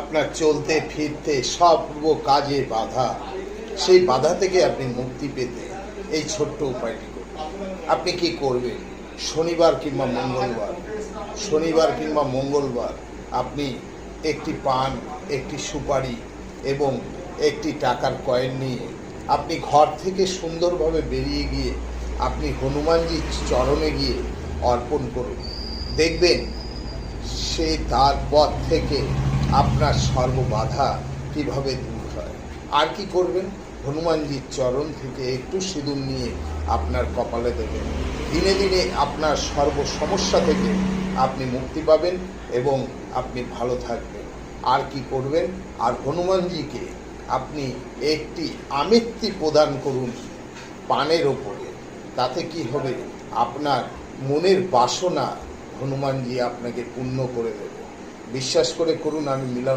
আপনার চলতে, ফিরতে সব কাজে বাধা। সেই বাধা থেকে আপনি মুক্তি পেতে এই ছোট্ট উপায়টি করুন। আপনি কি করবেন? শনিবার কিংবা মঙ্গলবার। শনিবার কিংবা মঙ্গলবার আপনি একটি পান, একটি সুপারি এবং একটি টাকার কয়েন নিয়ে আপনি ঘর থেকে সুন্দরভাবে বেরিয়ে গিয়ে আপনি হনুমানজির চরণে গিয়ে অর্পণ করুন। দেখবেন সে তার পথ থেকে আপনার সর্ববাধা কীভাবে দূর হয়? আর কি করবেন? হনুমানজির চরণ থেকে একটু সিঁদুর নিয়ে আপনার কপালে দেবেন। দিনে দিনে আপনার সর্ব সমস্যা থেকে আপনি মুক্তি পাবেন এবং আপনি ভালো থাকবেন। আর কি করবেন? আর হনুমানজিকে আপনি একটি আমিত্তি প্রদান করুন পানের ওপরে। তাতে কি হবে? আপনার মনের বাসনা হনুমানজি আপনাকে পূর্ণ করে দেবে। বিশ্বাস করে করুন আমি মিলন